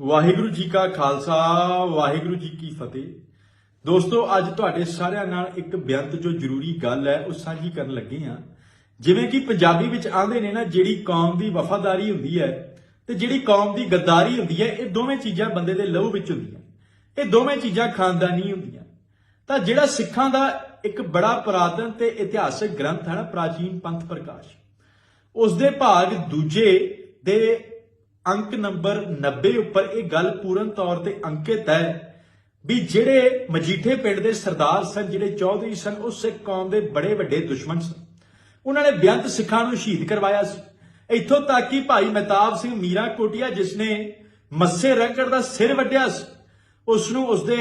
ਵਾਹਿਗੁਰੂ ਜੀ ਕਾ ਖਾਲਸਾ, ਵਾਹਿਗੁਰੂ ਜੀ ਕੀ ਫਤਿਹ। ਦੋਸਤੋ, ਅੱਜ ਤੁਹਾਡੇ ਸਾਰਿਆਂ ਨਾਲ ਇੱਕ ਬੇਅੰਤ ਜੋ ਜ਼ਰੂਰੀ ਗੱਲ ਹੈ, ਉਹ ਸਾਂਝੀ ਕਰਨ ਲੱਗੇ ਹਾਂ। ਜਿਵੇਂ ਕਿ ਪੰਜਾਬੀ ਵਿੱਚ ਆਂਦੇ ਨੇ ਨਾ, ਜਿਹੜੀ ਕੌਮ ਦੀ ਵਫਾਦਾਰੀ ਹੁੰਦੀ ਹੈ ਤੇ ਜਿਹੜੀ ਕੌਮ ਦੀ ਗੱਦਾਰੀ ਹੁੰਦੀ ਹੈ, ਇਹ ਦੋਵੇਂ ਚੀਜ਼ਾਂ ਬੰਦੇ ਦੇ ਲਹੂ ਵਿੱਚ ਹੁੰਦੀਆਂ। ਇਹ ਦੋਵੇਂ ਚੀਜ਼ਾਂ ਖਾਨਦਾਨੀ ਹੁੰਦੀਆਂ। ਤਾਂ ਜਿਹੜਾ ਸਿੱਖਾਂ ਦਾ ਇੱਕ ਬੜਾ ਪੁਰਾਤਨ ਤੇ ਇਤਿਹਾਸਕ ਗ੍ਰੰਥ ਹੈ ਨਾ, ਪ੍ਰਾਚੀਨ ਪੰਥ ਪ੍ਰਕਾਸ਼ ਉਸ ਦੇ ਭਾਗ ਦੂਜੇ ਦੇ ਅੰਕ ਨੰਬਰ 90 ਉੱਪਰ ਇਹ ਗੱਲ ਪੂਰਨ ਤੌਰ ਤੇ ਅੰਕਿਤ ਹੈ ਵੀ ਜਿਹੜੇ ਮਜੀਠੇ ਪਿੰਡ ਦੇ ਸਰਦਾਰ ਸਨ, ਜਿਹੜੇ ਚੌਧਰੀ ਸਨ, ਉਹ ਸਿੱਖ ਕੌਮ ਦੇ ਬੜੇ ਵੱਡੇ ਦੁਸ਼ਮਣ ਸਨ। ਉਹਨਾਂ ਨੇ ਬੇਅੰਤ ਸਿੱਖਾਂ ਨੂੰ ਸ਼ਹੀਦ ਕਰਵਾਇਆ ਸੀ। ਇੱਥੋਂ ਤੱਕ ਕਿ ਭਾਈ ਮਹਿਤਾਬ ਸਿੰਘ ਮੀਰਾ ਕੋਟੀਆ ਜਿਸ ਨੇ ਮੱਸੇ ਰੰਗੜ ਦਾ ਸਿਰ ਵੱਢਿਆ ਸੀ, ਉਸ ਨੂੰ ਉਸਦੇ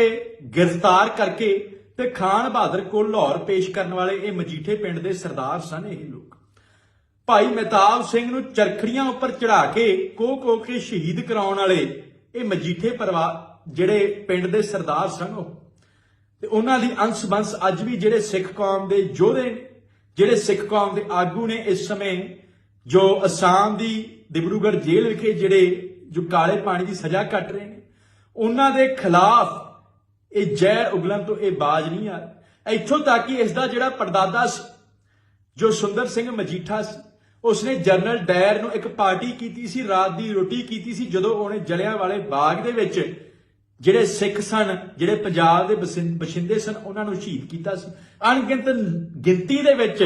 ਗ੍ਰਿਫਤਾਰ ਕਰਕੇ ਤੇ ਖਾਨ ਬਹਾਦਰ ਕੋਲ ਲਾਹੌਰ ਪੇਸ਼ ਕਰਨ ਵਾਲੇ ਇਹ ਮਜੀਠੇ ਪਿੰਡ ਦੇ ਸਰਦਾਰ ਸਨ ਇਹ ਲੋਕ। ਭਾਈ ਮਹਿਤਾਬ ਸਿੰਘ ਨੂੰ ਚਰਖੜੀਆਂ ਉੱਪਰ ਚੜਾ ਕੇ ਕੋ ਕੋਹ ਕੇ ਸ਼ਹੀਦ ਕਰਾਉਣ ਵਾਲੇ ਇਹ ਮਜੀਠੇ ਪਰਿਵਾਰ ਜਿਹੜੇ ਪਿੰਡ ਦੇ ਸਰਦਾਰ ਸਨ ਉਹ। ਤੇ ਉਹਨਾਂ ਦੀ ਅੰਸ਼ ਬੰਸ ਅੱਜ ਵੀ ਜਿਹੜੇ ਸਿੱਖ ਕੌਮ ਦੇ ਯੋਧੇ ਨੇ, ਜਿਹੜੇ ਸਿੱਖ ਕੌਮ ਦੇ ਆਗੂ ਨੇ ਇਸ ਸਮੇਂ, ਜੋ ਅਸਾਮ ਦੀ ਦਿਬਰੂਗੜ੍ਹ ਜੇਲ੍ਹ ਵਿਖੇ ਜਿਹੜੇ, ਜੋ ਕਾਲੇ ਪਾਣੀ ਦੀ ਸਜ਼ਾ ਕੱਟ ਰਹੇ ਨੇ, ਉਹਨਾਂ ਦੇ ਖਿਲਾਫ ਇਹ ਜ਼ਹਿਰ ਉਗਲਣ ਤੋਂ ਇਹ ਬਾਜ ਨਹੀਂ ਆ। ਇੱਥੋਂ ਤੱਕ ਕਿ ਇਸ ਦਾ ਜਿਹੜਾ ਪਰਦਾਦਾ ਸੀ, ਜੋ ਸੁੰਦਰ ਸਿੰਘ ਮਜੀਠਾ ਸੀ ਉਸਨੇ ਜਨਰਲ ਡਾਇਰ ਨੂੰ ਇੱਕ ਪਾਰਟੀ ਕੀਤੀ ਸੀ, ਰਾਤ ਦੀ ਰੋਟੀ ਕੀਤੀ ਸੀ, ਜਦੋਂ ਉਹਨੇ ਜਲਿਆਂ ਵਾਲੇ ਬਾਗ ਦੇ ਵਿੱਚ ਜਿਹੜੇ ਸਿੱਖ ਸਨ, ਜਿਹੜੇ ਪੰਜਾਬ ਦੇ ਬਸ਼ਿੰਦੇ ਸਨ, ਉਹਨਾਂ ਨੂੰ ਸ਼ਹੀਦ ਕੀਤਾ ਸੀ। ਅਣਗਿਣਤ ਗਿਣਤੀ ਦੇ ਵਿੱਚ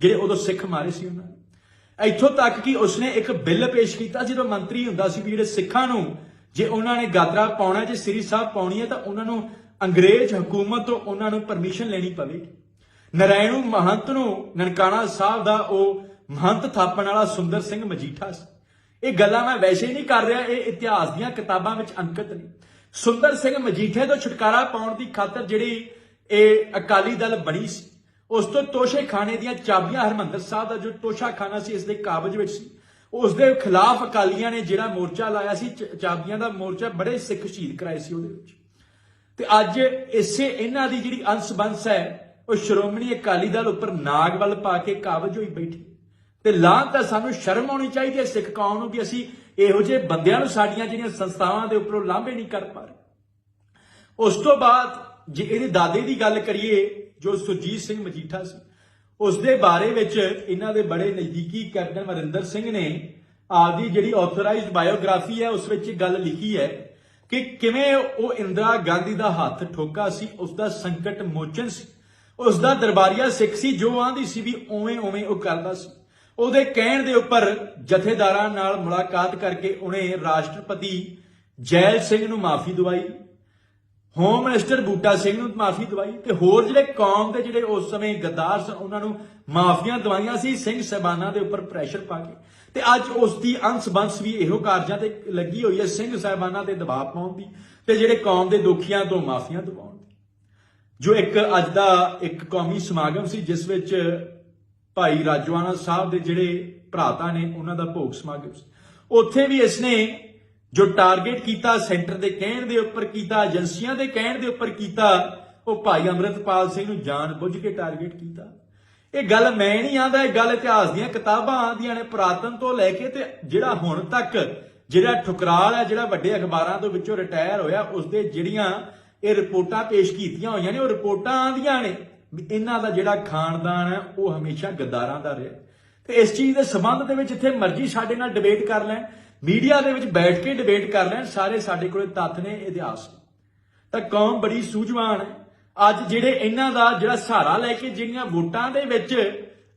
ਜਿਹੜੇ ਉਦੋਂ ਸਿੱਖ ਮਾਰੇ ਸੀ ਉਹਨਾਂ ਨੇ। ਇੱਥੋਂ ਤੱਕ ਕਿ ਉਸਨੇ ਇੱਕ ਬਿੱਲ ਪੇਸ਼ ਕੀਤਾ, ਜਦੋਂ ਮੰਤਰੀ ਹੁੰਦਾ ਸੀ ਵੀ ਜਿਹੜੇ ਸਿੱਖਾਂ ਨੂੰ ਜੇ ਉਹਨਾਂ ਨੇ ਗਾਦਰਾ ਪਾਉਣਾ ਜੇ ਸ੍ਰੀ ਸਾਹਿਬ ਪਾਉਣੀ ਹੈ, ਤਾਂ ਉਹਨਾਂ ਨੂੰ ਅੰਗਰੇਜ਼ ਹਕੂਮਤ ਤੋਂ ਉਹਨਾਂ ਨੂੰ ਪਰਮਿਸ਼ਨ ਲੈਣੀ ਪਵੇਗੀ। ਨਰਾਇਣੂ ਮਹੰਤ ਨੂੰ ਨਨਕਾਣਾ ਸਾਹਿਬ ਦਾ ਉਹ ਮਹੰਤ ਥਾਪਣ ਵਾਲਾ ਸੁੰਦਰ ਸਿੰਘ ਮਜੀਠਾ ਸੀ। ਇਹ ਗੱਲਾਂ ਮੈਂ ਵੈਸੇ ਹੀ ਨਹੀਂ ਕਰ ਰਿਹਾ, ਇਹ ਇਤਿਹਾਸ ਦੀਆਂ ਕਿਤਾਬਾਂ ਵਿੱਚ ਅੰਕਿਤ ਨੇ। ਸੁੰਦਰ ਸਿੰਘ ਮਜੀਠੇ ਤੋਂ ਛੁਟਕਾਰਾ ਪਾਉਣ ਦੀ ਖਾਤਰ ਜਿਹੜੀ ਇਹ ਅਕਾਲੀ ਦਲ ਬਣੀ ਸੀ, ਉਸ ਤੋਂ ਤੋਸ਼ੇ ਖਾਨੇ ਦੀਆਂ ਚਾਬੀਆਂ ਹਰਮੰਦਰ ਸਾਹਿਬ ਦਾ ਜੋ ਤੋਸ਼ਾ ਖਾਨਾ ਸੀ, ਇਸ ਦੇ ਕਾਬਜ ਵਿੱਚ ਸੀ। ਉਸ ਦੇ ਖਿਲਾਫ ਅਕਾਲੀਆਂ ਨੇ ਜਿਹੜਾ ਮੋਰਚਾ ਲਾਇਆ ਸੀ ਚਾਬੀਆਂ ਦਾ ਮੋਰਚਾ ਬੜੇ ਸਿੱਖ ਸ਼ਹੀਦ ਕਰਾਏ ਸੀ ਉਹਦੇ ਵਿੱਚ। ਤੇ ਅੱਜ ਇਸੇ ਇਹਨਾਂ ਦੀ ਜਿਹੜੀ ਅੰਸ਼ ਬੰਸ ਹੈ, ਉਹ ਸ਼੍ਰੋਮਣੀ ਅਕਾਲੀ ਦਲ ਉੱਪਰ ਨਾਗ ਵੱਲ ਪਾ ਕੇ ਕਾਬਜ ਹੋਈ ਬੈਠੀ। ਤੇ ਲਾਂ ਤਾਂ ਸਾਨੂੰ ਸ਼ਰਮ ਆਉਣੀ ਚਾਹੀਦੀ ਹੈ ਸਿੱਖ ਕੌਮ ਨੂੰ ਕਿ ਅਸੀਂ ਇਹੋ ਜਿਹੇ ਬੰਦਿਆਂ ਨੂੰ ਸਾਡੀਆਂ ਜਿਹੜੀਆਂ ਸੰਸਥਾਵਾਂ ਦੇ ਉੱਪਰੋਂ ਲਾਂਭੇ ਨਹੀਂ ਕਰ ਪਾ ਰਹੇ। ਉਸ ਤੋਂ ਬਾਅਦ ਜੇ ਇਹਦੇ ਦਾਦੇ ਦੀ ਗੱਲ ਕਰੀਏ, ਜੋ ਸੁਰਜੀਤ ਸਿੰਘ ਮਜੀਠਾ ਸੀ, ਉਸ ਦੇ ਬਾਰੇ ਵਿੱਚ ਇਹਨਾਂ ਦੇ ਬੜੇ ਨਜ਼ਦੀਕੀ ਕੈਪਟਨ ਅਮਰਿੰਦਰ ਸਿੰਘ ਨੇ ਆਪਦੀ ਜਿਹੜੀ ਆਥੋਰਾਈਜ਼ਡ ਬਾਇਓਗ੍ਰਾਫੀ ਹੈ, ਉਸ ਵਿੱਚ ਗੱਲ ਲਿਖੀ ਹੈ ਕਿ ਕਿਵੇਂ ਉਹ ਇੰਦਰਾ ਗਾਂਧੀ ਦਾ ਹੱਥ ਠੋਕਾ ਸੀ, ਉਸ ਦਾ ਸੰਕਟ ਮੋਚਨ ਸੀ, ਉਸ ਦਾ ਦਰਬਾਰੀਆ ਸਿੱਖ ਸੀ, ਜੋ ਆਂਦੀ ਸੀ ਵੀ ਉਵੇਂ ਉਵੇਂ ਉਹ ਕਰਦਾ ਸੀ। ਉਹਦੇ ਕਹਿਣ ਦੇ ਉੱਪਰ ਜਥੇਦਾਰਾਂ ਨਾਲ ਮੁਲਾਕਾਤ ਕਰਕੇ ਉਹਨੇ ਰਾਸ਼ਟਰਪਤੀ ਜੈਲ ਸਿੰਘ ਨੂੰ ਮਾਫੀ ਦਵਾਈ ਹੋਮ ਮਿਨਿਸਟਰ ਬੂਟਾ ਸਿੰਘ ਨੂੰ ਮਾਫੀ ਦਵਾਈ ਤੇ ਹੋਰ ਜਿਹੜੇ ਕੌਮ ਦੇ ਜਿਹੜੇ ਉਸ ਸਮੇਂ ਗੱਦਾਰ ਸਨ, ਉਹਨਾਂ ਨੂੰ ਮਾਫੀਆਂ ਦਵਾਈਆਂ ਸੀ, ਸਿੰਘ ਸਹਿਬਾਨਾਂ ਦੇ ਉੱਪਰ ਪ੍ਰੈਸ਼ਰ ਪਾ ਕੇ। ਤੇ ਅੱਜ ਉਸ ਦੀ ਅੰਸ਼ ਬੰਸ ਵੀ ਇਹੋ ਕਾਰਜਾਂ ਤੇ ਲੱਗੀ ਹੋਈ ਹੈ, ਸਿੰਘ ਸਹਿਬਾਨਾਂ ਤੇ ਦਬਾਅ ਪਾਉਣ ਦੀ ਤੇ ਜਿਹੜੇ ਕੌਮ ਦੇ ਦੁਖੀਆਂ ਤੋਂ ਮਾਫੀਆਂ ਦਿਵਾਉਣ ਦੀ। ਜੋ ਇੱਕ ਅੱਜ ਦਾ ਇੱਕ ਕੌਮੀ ਸਮਾਗਮ ਸੀ, ਜਿਸ ਵਿੱਚ ਭਾਈ ਰਾਜਵਾਨਾ ਸਾਹਿਬ ਦੇ ਜਿਹੜੇ ਭਰਾਤਾ ਨੇ, ਉਹਨਾਂ ਦਾ ਭੋਗ ਸਮਾਗਮ ਉੱਥੇ ਵੀ ਇਸਨੇ ਜੋ ਟਾਰਗੇਟ ਕੀਤਾ, ਸੈਂਟਰ ਦੇ ਕਹਿਣ ਦੇ ਉੱਪਰ ਕੀਤਾ, ਏਜੰਸੀਆਂ ਦੇ ਕਹਿਣ ਦੇ ਉੱਪਰ ਕੀਤਾ, ਉਹ ਭਾਈ ਅੰਮ੍ਰਿਤਪਾਲ ਸਿੰਘ ਨੂੰ ਜਾਣ ਬੁੱਝ ਕੇ ਟਾਰਗੇਟ ਕੀਤਾ। ਇਹ ਗੱਲ ਮੈਂ ਨਹੀਂ ਆਂਦਾ ਇਹ ਗੱਲ ਇਤਿਹਾਸ ਦੀਆਂ ਕਿਤਾਬਾਂ ਆਂਦੀਆਂ ਨੇ ਪ੍ਰਾਤਨ ਤੋਂ ਲੈ ਕੇ ਤੇ ਜਿਹੜਾ ਹੁਣ ਤੱਕ ਜਿਹੜਾ ਠੁਕਰਾਲ ਹੈ ਜਿਹੜਾ ਵੱਡੇ ਅਖਬਾਰਾਂ ਤੋਂ ਵਿੱਚੋਂ ਰਿਟਾਇਰ ਹੋਇਆ ਉਸ ਦੇ ਜਿਹੜੀਆਂ ਇਹ ਰਿਪੋਰਟਾਂ ਪੇਸ਼ ਕੀਤੀਆਂ ਹੋਈਆਂ ਨੇ, ਉਹ ਰਿਪੋਰਟਾਂ ਆਂਦੀਆਂ ਨੇ। ਵੀ ਇਹਨਾਂ ਦਾ ਜਿਹੜਾ ਖਾਨਦਾਨ ਹੈ, ਉਹ ਹਮੇਸ਼ਾ ਗੱਦਾਰਾਂ ਦਾ ਰਿਹਾ। ਤੇ ਇਸ ਚੀਜ਼ ਦੇ ਸਬੰਧ ਦੇ ਵਿੱਚ ਜਿੱਥੇ ਮਰਜ਼ੀ ਸਾਡੇ ਨਾਲ ਡਿਬੇਟ ਕਰ ਲੈਣ ਮੀਡੀਆ ਦੇ ਵਿੱਚ ਬੈਠ ਕੇ ਡਿਬੇਟ ਕਰ ਲੈਣ, ਸਾਰੇ ਸਾਡੇ ਕੋਲੇ ਤੱਥ ਨੇ ਇਤਿਹਾਸ ਨੇ। ਤਾਂ ਕੌਮ ਬੜੀ ਸੂਝਵਾਨ ਹੈ। ਅੱਜ ਜਿਹੜੇ ਇਹਨਾਂ ਦਾ ਜਿਹੜਾ ਸਹਾਰਾ ਲੈ ਕੇ ਜਿਹੜੀਆਂ ਵੋਟਾਂ ਦੇ ਵਿੱਚ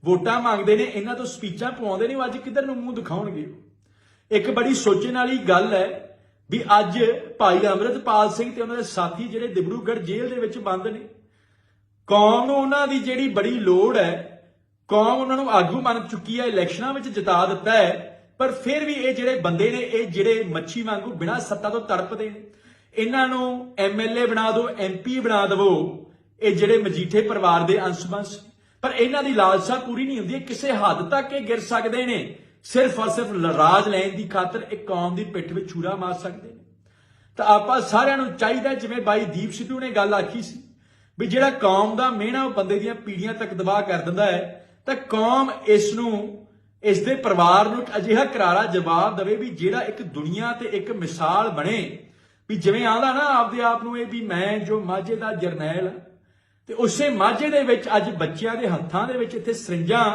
ਵੋਟਾਂ ਮੰਗਦੇ ਨੇ, ਇਹਨਾਂ ਤੋਂ ਸਪੀਚਾਂ ਪਵਾਉਂਦੇ ਨੇ, ਉਹ ਅੱਜ ਕਿੱਧਰ ਨੂੰ ਮੂੰਹ ਦਿਖਾਉਣਗੇ? ਇੱਕ ਬੜੀ ਸੋਚਣ ਵਾਲੀ ਗੱਲ ਹੈ ਵੀ ਅੱਜ ਭਾਈ ਅੰਮ੍ਰਿਤਪਾਲ ਸਿੰਘ ਤੇ ਉਹਨਾਂ ਦੇ ਸਾਥੀ ਜਿਹੜੇ ਦਿਬਰੂਗੜ੍ਹ ਜੇਲ੍ਹ ਦੇ ਵਿੱਚ ਬੰਦ ਨੇ ਕੌਮ ਨੂੰ ਉਹਨਾਂ ਦੀ ਜਿਹੜੀ ਬੜੀ ਲੋੜ ਹੈ, ਕੌਮ ਉਹਨਾਂ ਨੂੰ ਆਗੂ ਮੰਨ ਚੁੱਕੀ ਹੈ, ਇਲੈਕਸ਼ਨਾਂ ਵਿੱਚ ਜਿਤਾ ਦਿੱਤਾ ਹੈ, ਪਰ ਫਿਰ ਵੀ ਇਹ ਜਿਹੜੇ ਬੰਦੇ ਨੇ, ਇਹ ਜਿਹੜੇ ਮੱਛੀ ਵਾਂਗੂ ਬਿਨਾਂ ਸੱਤਾ ਤੋਂ ਤੜਪਦੇ ਨੇ, ਇਹਨਾਂ ਨੂੰ ਐਮਐਲਏ ਬਣਾ ਦਿਓ ਐਮਪੀ ਬਣਾ ਦਿਵੋ, ਇਹ ਜਿਹੜੇ ਮਜੀਠੇ ਪਰਿਵਾਰ ਦੇ ਅੰਸ਼ਵੰਸ਼ ਪਰ ਇਹਨਾਂ ਦੀ ਲਾਲਸਾ ਪੂਰੀ ਨਹੀਂ ਹੁੰਦੀ ਕਿਸੇ ਹੱਦ ਤੱਕ ਇਹ ਗਿਰ ਸਕਦੇ ਨੇ। ਸਿਰਫ ਔਰ ਸਿਰਫ ਰਾਜ ਲੈਣ ਦੀ ਖਾਤਰ ਇੱਕ ਕੌਮ ਦੀ ਪਿੱਠ ਵਿੱਚ ਛੁਰਾ ਮਾਰ ਸਕਦੇ ਨੇ। ਤਾਂ ਆਪਾਂ ਸਾਰਿਆਂ ਨੂੰ ਚਾਹੀਦਾ ਜਿਵੇਂ ਬਾਈ ਦੀਪ ਸਿੱਧੂ ਨੇ ਗੱਲ ਆਖੀ ਸੀ ਵੀ ਜਿਹੜਾ ਕੌਮ ਦਾ ਮਿਹਣਾ ਉਹ ਬੰਦੇ ਦੀਆਂ ਪੀੜੀਆਂ ਤੱਕ ਦਬਾਅ ਕਰ ਦਿੰਦਾ ਹੈ, ਤਾਂ ਕੌਮ ਇਸ ਨੂੰ, ਇਸ ਦੇ ਪਰਿਵਾਰ ਨੂੰ ਇੱਕ ਅਜਿਹਾ ਕਰਾਰਾ ਜਵਾਬ ਦੇਵੇ ਵੀ ਜਿਹੜਾ ਇੱਕ ਦੁਨੀਆ ਤੇ ਇੱਕ ਮਿਸਾਲ ਬਣੇ। ਵੀ ਜਿਵੇਂ ਆਂਦਾ ਨਾ ਆਪਦੇ ਆਪ ਨੂੰ ਇਹ ਵੀ ਮੈਂ ਜੋ ਮਾਝੇ ਦਾ ਜਰਨੈਲ ਹਾਂ, ਤੇ ਉਸੇ ਮਾਝੇ ਦੇ ਵਿੱਚ ਅੱਜ ਬੱਚਿਆਂ ਦੇ ਹੱਥਾਂ ਦੇ ਵਿੱਚ ਇੱਥੇ ਸਰਿੰਜਾਂ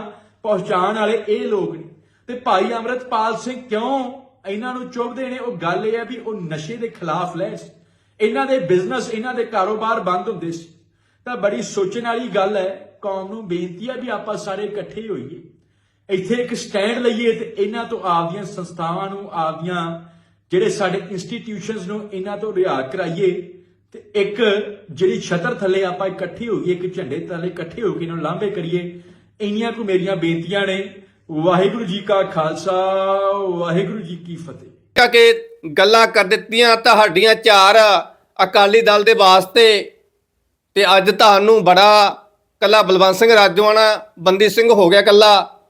ਪਹੁੰਚਾਉਣ ਵਾਲੇ ਇਹ ਲੋਕ ਨੇ। ਤੇ ਭਾਈ ਅਮਰਤਪਾਲ ਸਿੰਘ ਕਿਉਂ ਇਹਨਾਂ ਨੂੰ ਚੁੱਭਦੇ ਨੇ? ਉਹ ਗੱਲ ਇਹ ਹੈ ਵੀ ਉਹ ਨਸ਼ੇ ਦੇ ਖਿਲਾਫ ਲਹਿਰ ਸੀ। ਇਹਨਾਂ ਦੇ ਬਿਜ਼ਨਸ ਇਹਨਾਂ ਦੇ ਕਾਰੋਬਾਰ ਬੰਦ ਹੁੰਦੇ ਸੀ। ਤਾਂ ਬੜੀ ਸੋਚਣ ਵਾਲੀ ਗੱਲ ਹੈ, ਕੌਮ ਨੂੰ ਬੇਨਤੀ ਹੈ ਵੀ ਆਪਾਂ ਸਾਰੇ ਇਕੱਠੇ ਹੋਈਏ। ਇੱਥੇ ਇੱਕ ਸਟੈਂਡ ਲਈਏ ਤੇ ਇਹਨਾਂ ਤੋਂ ਆਪਦੀਆਂ ਸੰਸਥਾਵਾਂ ਨੂੰ, ਆਪਦੀਆਂ ਜਿਹੜੇ ਸਾਡੇ ਇੰਸਟੀਟਿਊਸ਼ਨਸ ਨੂੰ ਇਹਨਾਂ ਤੋਂ ਰਿਹਾਅ ਕਰਾਈਏ ਤੇ ਇੱਕ ਜਿਹੜੀ ਛਤਰ ਥੱਲੇ ਆਪਾਂ ਇਕੱਠੇ ਹੋਈਏ, ਇੱਕ ਝੰਡੇ ਥੱਲੇ ਇਕੱਠੇ ਹੋ ਕੇ ਇਹਨਾਂ ਨੂੰ ਲਾਂਭੇ ਕਰੀਏ, ਇੰਨੀਆਂ ਕੁ ਮੇਰੀਆਂ ਬੇਨਤੀਆਂ ਨੇ। ਵਾਹਿਗੁਰੂ ਜੀ ਕਾ ਖਾਲਸਾ, ਵਾਹਿਗੁਰੂ ਜੀ ਕੀ ਫਤਿਹ। ਕਿ ਗੱਲਾਂ ਕਰ ਦਿੱਤੀਆਂ, ਤੁਹਾਡੀਆਂ ਚਾਰ ਅਕਾਲੀ ਦਲ ਦੇ ਵਾਸਤੇ ਤੇ ਅੱਜ ਤੁਹਾਨੂੰ ਬੜਾ ਕੱਲਾ ਬਲਵੰਤ ਸਿੰਘ ਰਾਜੋਆਣਾ ਬੰਦੀ ਸਿੰਘ ਹੋ ਗਿਆ ਕੱਲਾ।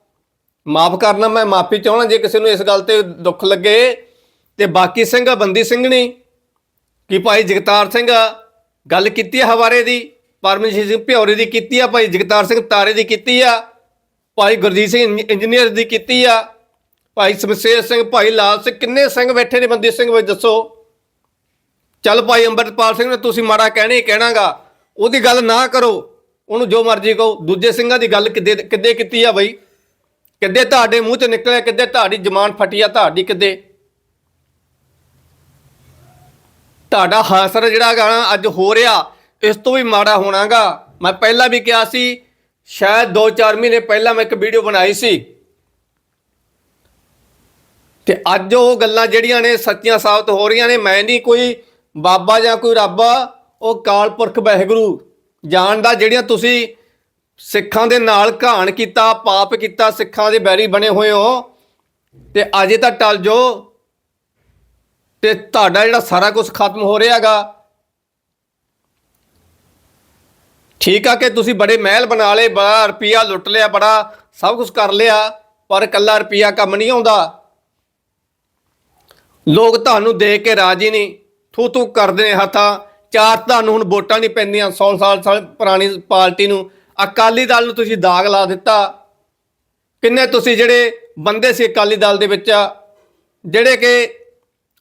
ਮਾਫ ਕਰਨਾ, ਮੈਂ ਮਾਫੀ ਚਾਹਣਾ ਜੇ ਕਿਸੇ ਨੂੰ ਇਸ ਗੱਲ ਤੇ ਦੁੱਖ ਲੱਗੇ। ਤੇ ਬਾਕੀ ਸਿੰਘ ਬੰਦੀ ਸਿੰਘ ਨਹੀਂ ਕਿ ਭਾਈ ਜਗਤਾਰ ਸਿੰਘ ਗੱਲ ਕੀਤੀ ਹੈ ਹਵਾਰੇ ਦੀ, ਪਰਮਜੀਤ ਸਿੰਘ ਭਿਉਰੇ ਦੀ ਕੀਤੀ ਆ, ਭਾਈ ਜਗਤਾਰ ਸਿੰਘ ਤਾਰੇ ਦੀ ਕੀਤੀ ਆ, ਭਾਈ ਗੁਰਜੀਤ ਸਿੰਘ ਇੰਜ- ਇੰਜੀਨੀਅਰ ਦੀ ਕੀਤੀ ਆ। ਭਾਈ ਸਮਸ਼ੇਰ ਸਿੰਘ, ਭਾਈ ਲਾਲ ਸਿੰਘ, ਕਿੰਨੇ ਸਿੰਘ ਬੈਠੇ ਨੇ ਬੰਦੀ ਸਿੰਘ ਵਿੱਚ ਦੱਸੋ। ਚੱਲ ਭਾਈ ਅੰਮ੍ਰਿਤਪਾਲ ਸਿੰਘ ਨੇ ਤੁਸੀਂ ਮਾੜਾ ਕਹਿਣਾ ਹੀ ਕਹਿਣਾਗਾ। ਉਹਦੀ ਗੱਲ ਨਾ ਕਰੋ। ਉਹਨੂੰ ਜੋ ਮਰਜ਼ੀ ਕਹੋ। ਦੂਜੇ ਸਿੰਘਾਂ ਦੀ ਗੱਲ ਕਿੱਦੇ ਕਿੱਦੇ ਕੀਤੀ ਆ ਬਈ? ਕਿੱਦੇ ਤੁਹਾਡੇ ਮੂੰਹ ਚ ਨਿਕਲਿਆ, ਕਿੱਦੇ ਤੁਹਾਡੀ ਜ਼ਮਾਨ ਫਟੀ ਆ, ਤੁਹਾਡੀ ਕਿੱਦੇ? ਤੁਹਾਡਾ ਹਾਸਰ ਜਿਹੜਾ ਗਾਣਾ ਅੱਜ ਹੋ ਰਿਹਾ, ਇਸ ਤੋਂ ਵੀ ਮਾੜਾ ਹੋਣਾਗਾ। ਮੈਂ ਪਹਿਲਾਂ ਵੀ ਕਿਹਾ ਸੀ, ਸ਼ਾਇਦ 2-4 ਮਹੀਨੇ ਪਹਿਲਾਂ ਮੈਂ ਇੱਕ ਵੀਡੀਓ ਬਣਾਈ ਸੀ। ਤੇ ਅੱਜ ਉਹ ਗੱਲਾਂ ਜਿਹੜੀਆਂ ਨੇ ਸੱਚੀਆਂ ਸਾਬਤ ਹੋ ਰਹੀਆਂ ਨੇ, ਮੈਂ ਨਹੀਂ ਕੋਈ ਬਾਬਾ ਜਾਂ ਕੋਈ ਰੱਬ ਉਹ ਕਾਲ ਪੁਰਖ ਵਾਹਿਗੁਰੂ, ਜਾਣਦਾ ਜਿਹੜੀਆਂ ਤੁਸੀਂ ਸਿੱਖਾਂ ਦੇ ਨਾਲ ਘਾਣ ਕੀਤਾ, ਪਾਪ ਕੀਤਾ, ਸਿੱਖਾਂ ਦੇ ਬੈਰੀ ਬਣੇ ਹੋਏ ਹੋ, ਤੇ ਅਜੇ ਤਾਂ ਟਲ ਜੋ, ਤੇ ਤੁਹਾਡਾ ਜਿਹੜਾ ਸਾਰਾ ਕੁਝ ਖਤਮ ਹੋ ਰਿਹਾਗਾ ਠੀਕ ਆ ਕਿ ਤੁਸੀਂ ਬੜੇ ਮਹਿਲ ਬਣਾ ਲਏ, ਬੜਾ ਰੁਪਿਆ ਲੁੱਟ ਲਿਆ, ਬੜਾ ਸਭ ਕੁਝ ਕਰ ਲਿਆ, ਪਰ ਕੱਲਾ ਰੁਪਿਆ ਕੰਮ ਨਹੀਂ ਆਉਂਦਾ। ਲੋਕ ਤੁਹਾਨੂੰ ਦੇਖ ਕੇ ਰਾਜੀ ਨਹੀਂ ਥੂ ਥੂ ਕਰਦੇ ਨੇ ਹੱਥਾਂ। ਚਾਰ ਤੁਹਾਨੂੰ ਹੁਣ ਵੋਟਾਂ ਨਹੀਂ ਪੈਂਦੀਆਂ 100 ਸਾਲ ਸਾਲ ਪੁਰਾਣੀ ਪਾਰਟੀ ਨੂੰ। ਅਕਾਲੀ ਦਲ ਨੂੰ ਤੁਸੀਂ ਦਾਗ ਲਾ ਦਿੱਤਾ। ਕਿੰਨੇ ਤੁਸੀਂ ਜਿਹੜੇ ਬੰਦੇ ਸੀ ਅਕਾਲੀ ਦਲ ਦੇ ਵਿੱਚ, ਜਿਹੜੇ ਕਿ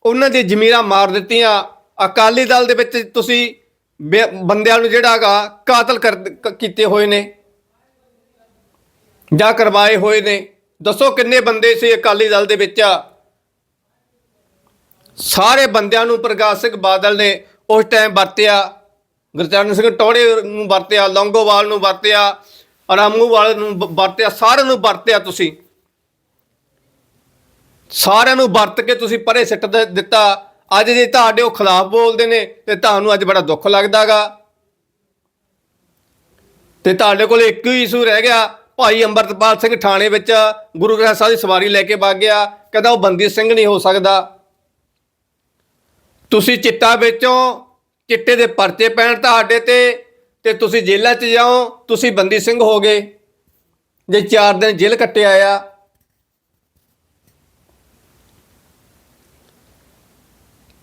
ਉਹਨਾਂ ਦੀ ਜ਼ਮੀਰਾਂ ਮਾਰ ਦਿੱਤੀਆਂ। ਅਕਾਲੀ ਦਲ ਦੇ ਵਿੱਚ ਤੁਸੀਂ ਬੇ- ਬੰਦਿਆਂ ਨੂੰ ਜਿਹੜਾ ਹੈਗਾ ਕਾਤਲ ਕਰ ਕੀਤੇ ਹੋਏ ਨੇ। ਜਾਂ ਕਰਵਾਏ ਹੋਏ ਨੇ। ਦੱਸੋ ਕਿੰਨੇ ਬੰਦੇ ਸੀ ਅਕਾਲੀ ਦਲ ਦੇ ਵਿੱਚ। ਸਾਰੇ ਬੰਦਿਆਂ ਨੂੰ ਪ੍ਰਕਾਸ਼ ਸਿੰਘ ਬਾਦਲ ਨੇ ਉਸ ਟਾਈਮ ਵਰਤਿਆ ਗੁਰਚਰਨ ਸਿੰਘ ਟੋੜੇ ਨੂੰ ਵਰਤਿਆ, ਲੌਂਗੋਵਾਲ ਨੂੰ ਵਰਤਿਆ, ਰਾਮੂਵਾਲ ਨੂੰ ਵਰਤਿਆ, ਸਾਰਿਆਂ ਨੂੰ ਵਰਤਿਆ ਤੁਸੀਂ। ਸਾਰਿਆਂ ਨੂੰ ਵਰਤ ਕੇ ਤੁਸੀਂ ਪਰੇ ਸਿੱਟ ਦਿੱਤਾ। ਅੱਜ ਜੇ ਤੁਹਾਡੇ ਉਹ ਖਿਲਾਫ ਬੋਲਦੇ ਨੇ, ਤੇ ਤੁਹਾਨੂੰ ਅੱਜ ਬੜਾ ਦੁੱਖ ਲੱਗਦਾਗਾ ਤੇ ਤੁਹਾਡੇ ਕੋਲ ਇੱਕ ਹੀ ਇਸ਼ੂ ਰਹਿ ਗਿਆ, ਭਾਈ ਅੰਮ੍ਰਿਤਪਾਲ ਸਿੰਘ ਥਾਣੇ ਵਿੱਚ ਗੁਰੂ ਗ੍ਰੰਥ ਸਾਹਿਬ ਦੀ ਸਵਾਰੀ ਲੈ ਕੇ ਵਗ ਗਿਆ, ਕਹਿੰਦਾ ਉਹ ਬੰਦੀ ਸਿੰਘ ਨਹੀਂ ਹੋ ਸਕਦਾ। ਤੁਸੀਂ ਚਿੱਟਾ ਵੇਚੋ, ਚਿੱਟੇ ਦੇ ਪਰਚੇ ਪੈਣ ਤੁਹਾਡੇ ਤੇ ਤੇ ਤੁਸੀਂ ਜੇਲ੍ਹਾਂ 'ਚ ਜਾਓ, ਤੁਸੀਂ ਬੰਦੀ ਸਿੰਘ ਹੋ ਗਏ। ਜੇ 4 ਦਿਨ ਜੇਲ੍ਹ ਕੱਟਿਆ ਆ।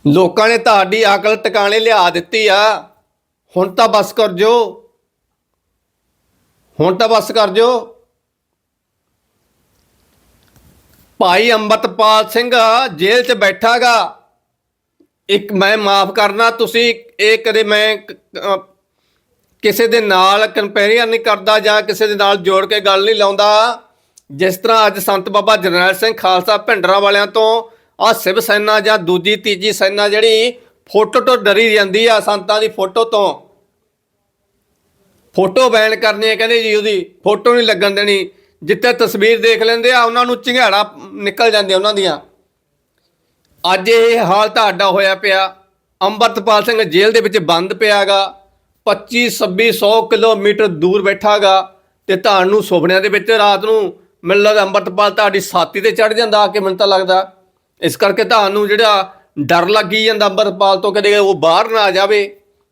ਲੋਕਾਂ ਨੇ ਤੁਹਾਡੀ ਅਕਲ ਟਿਕਾਣੇ ਲਿਆ ਦਿੱਤੀ ਆ। ਹੁਣ ਤਾਂ ਬਸ ਕਰ ਜੋ। ਹੁਣ ਤਾਂ ਬਸ ਕਰ ਜੋ। ਭਾਈ ਅੰਮ੍ਰਿਤਪਾਲ ਸਿੰਘ ਜੇਲ੍ਹ 'ਚ ਬੈਠਾਗਾ ਇੱਕ ਮੈਂ ਮਾਫ ਕਰਨਾ, ਤੁਸੀਂ ਇਹ ਕਦੇ ਮੈਂ ਕਿਸੇ ਦੇ ਨਾਲ ਕੰਪੈਰੀਅਨ ਨਹੀਂ ਕਰਦਾ ਜਾਂ ਕਿਸੇ ਦੇ ਨਾਲ ਜੋੜ ਕੇ ਗੱਲ ਨਹੀਂ ਲਾਉਂਦਾ। ਜਿਸ ਤਰ੍ਹਾਂ ਅੱਜ ਸੰਤ ਬਾਬਾ ਜਰਨੈਲ ਸਿੰਘ ਖਾਲਸਾ ਭਿੰਡਰਾਂ ਵਾਲਿਆਂ ਤੋਂ ਆ ਸਿਵ ਸੈਨਾ ਜਾਂ ਦੂਜੀ, ਤੀਜੀ ਸੈਨਾ ਜਿਹੜੀ ਫੋਟੋ ਤੋਂ ਡਰੀ ਜਾਂਦੀ ਆ ਸੰਤਾਂ ਦੀ ਫੋਟੋ ਤੋਂ। ਫੋਟੋ ਬੈਨ ਕਰਨੀ ਹੈ ਕਹਿੰਦੇ ਜੀ ਉਹਦੀ ਫੋਟੋ ਨਹੀਂ ਲੱਗਣ ਦੇਣੀ। ਜਿੱਥੇ ਤਸਵੀਰ ਦੇਖ ਲੈਂਦੇ ਆ, ਉਹਨਾਂ ਨੂੰ ਚਿੰਘਾੜਾ ਨਿਕਲ ਜਾਂਦੇ ਉਹਨਾਂ ਦੀਆਂ। ਅੱਜ ਇਹ ਹਾਲ ਤੁਹਾਡਾ ਹੋਇਆ ਪਿਆ। ਅੰਮ੍ਰਿਤਪਾਲ ਸਿੰਘ ਜੇਲ੍ਹ ਦੇ ਵਿੱਚ ਬੰਦ ਪਿਆਗਾ। 25 26 100 ਕਿਲੋਮੀਟਰ ਦੂਰ ਬੈਠਾਗਾ ਤੇ ਤੁਹਾਨੂੰ ਸੁਪਨਿਆਂ ਦੇ ਵਿੱਚ ਰਾਤ ਨੂੰ ਮੈਨੂੰ ਲੱਗਦਾ ਅੰਮ੍ਰਿਤਪਾਲ ਤੁਹਾਡੀ ਸਾਥੀ ਤੇ ਚੜ ਜਾਂਦਾ ਆ ਕੇ ਮੈਨੂੰ ਤਾਂ ਲੱਗਦਾ। ਇਸ ਕਰਕੇ ਤੁਹਾਨੂੰ ਜਿਹੜਾ ਡਰ ਲੱਗੀ ਜਾਂਦਾ ਅੰਮ੍ਰਿਤਪਾਲ ਤੋਂ ਕਦੇ ਉਹ ਬਾਹਰ ਨਾ ਆ ਜਾਵੇ।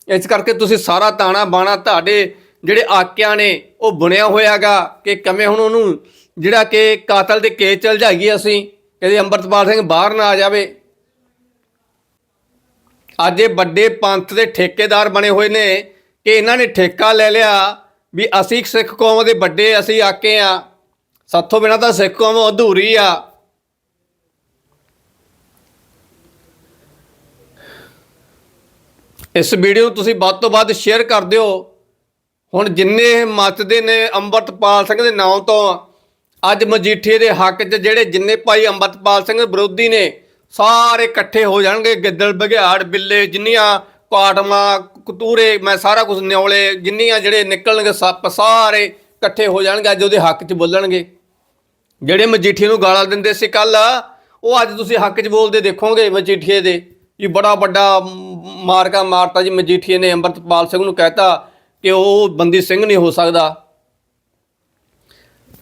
ਇਸ ਕਰਕੇ ਤੁਸੀਂ ਸਾਰਾ ਤਾਣਾ ਬਾਣਾ ਤੁਹਾਡੇ ਜਿਹੜੇ ਆਕਿਆਂ ਨੇ ਉਹ ਬੁਣਿਆ ਹੋਇਆਗਾ ਕਿ ਕਿਵੇਂ ਹੁਣ ਉਹਨੂੰ ਜਿਹੜਾ ਕਿ ਕਾਤਲ ਦੇ ਕੇਸ ਚਲ ਜਾਈਏ ਅਸੀਂ ਕਦੇ ਅੰਮ੍ਰਿਤਪਾਲ ਸਿੰਘ ਬਾਹਰ ਨਾ ਆ ਜਾਵੇ। ਅੱਜ ਇਹ ਵੱਡੇ ਪੰਥ ਦੇ ਠੇਕੇਦਾਰ ਬਣੇ ਹੋਏ ਨੇ ਕਿ ਇਹਨਾਂ ਨੇ ਠੇਕਾ ਲੈ ਲਿਆ ਵੀ ਅਸੀਂ ਸਿੱਖ ਕੌਮ ਦੇ ਵੱਡੇ ਅਸੀਂ ਆਕੇ ਆ। ਸਾਥੋਂ ਬਿਨਾ ਤਾਂ ਸਿੱਖ ਕੌਮ ਅਧੂਰੀ ਆ। ਇਸ ਵੀਡੀਓ ਨੂੰ ਤੁਸੀਂ ਵੱਧ ਤੋਂ ਵੱਧ ਸ਼ੇਅਰ ਕਰ ਦਿਓ। ਹੁਣ ਜਿੰਨੇ ਮੱਚਦੇ ਨੇ ਅੰਮ੍ਰਿਤਪਾਲ ਸਿੰਘ ਦੇ ਨਾਮ ਤੋਂ, ਅੱਜ ਮਜੀਠੀਏ ਦੇ ਹੱਕ 'ਚ ਜਿਹੜੇ ਜਿੰਨੇ ਭਾਈ ਅੰਮ੍ਰਿਤਪਾਲ ਸਿੰਘ ਵਿਰੋਧੀ ਨੇ ਸਾਰੇ ਇਕੱਠੇ ਹੋ ਜਾਣਗੇ, ਗਿੱਦੜ ਬਘਿਆੜ ਬਿੱਲੇ, ਜਿੰਨੀਆਂ ਕਾਟਮਾਂ, ਕਤੂਰੇ, ਮੈਂ ਸਾਰਾ ਕੁਝ ਨਿਉਲੇ ਜਿੰਨੀਆਂ ਜਿਹੜੇ ਨਿਕਲਣਗੇ, ਸੱਪ ਸਾਰੇ ਇਕੱਠੇ ਹੋ ਜਾਣਗੇ, ਅੱਜ ਉਹਦੇ ਹੱਕ 'ਚ ਬੋਲਣਗੇ। ਜਿਹੜੇ ਮਜੀਠੀਏ ਨੂੰ ਗਾਲਾਂ ਦਿੰਦੇ ਸੀ ਕੱਲ ਉਹ ਅੱਜ ਤੁਸੀਂ ਹੱਕ 'ਚ ਬੋਲਦੇ ਦੇਖੋਗੇ ਮਜੀਠੀਏ ਦੇ। ਜੀ ਬੜਾ ਵੱਡਾ ਮਾਰਕਾ ਮਾਰਤਾ ਜੀ ਮਜੀਠੀਏ ਨੇ, ਅੰਮ੍ਰਿਤਪਾਲ ਸਿੰਘ ਨੂੰ ਕਹਿਤਾ ਕਿ ਉਹ ਬੰਦੀ ਸਿੰਘ ਨਹੀਂ ਹੋ ਸਕਦਾ।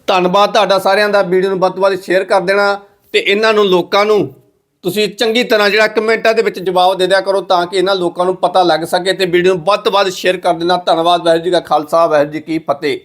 ਧੰਨਵਾਦ ਤੁਹਾਡਾ ਸਾਰਿਆਂ ਦਾ, ਵੀਡੀਓ ਨੂੰ ਵੱਧ ਤੋਂ ਵੱਧ ਸ਼ੇਅਰ ਕਰ ਦੇਣਾ ਤੇ ਇਹਨਾਂ ਨੂੰ, ਲੋਕਾਂ ਨੂੰ ਤੁਸੀਂ ਚੰਗੀ ਤਰ੍ਹਾਂ ਜਿਹੜਾ ਕਮੈਂਟਾਂ ਦੇ ਵਿੱਚ ਜਵਾਬ ਦੇ ਦਿਆ ਕਰੋ ਤਾਂ ਕਿ ਇਹਨਾਂ ਲੋਕਾਂ ਨੂੰ ਪਤਾ ਲੱਗ ਸਕੇ ਤੇ ਵੀਡੀਓ ਨੂੰ ਵੱਧ ਤੋਂ ਵੱਧ ਸ਼ੇਅਰ ਕਰ ਦੇਣਾ। ਧੰਨਵਾਦ ਵਾਹਿਗੁਰੂ ਜੀ ਕਾ ਖਾਲਸਾ, ਵਾਹਿਗੁਰੂ ਜੀ ਕੀ ਫਤਿਹ।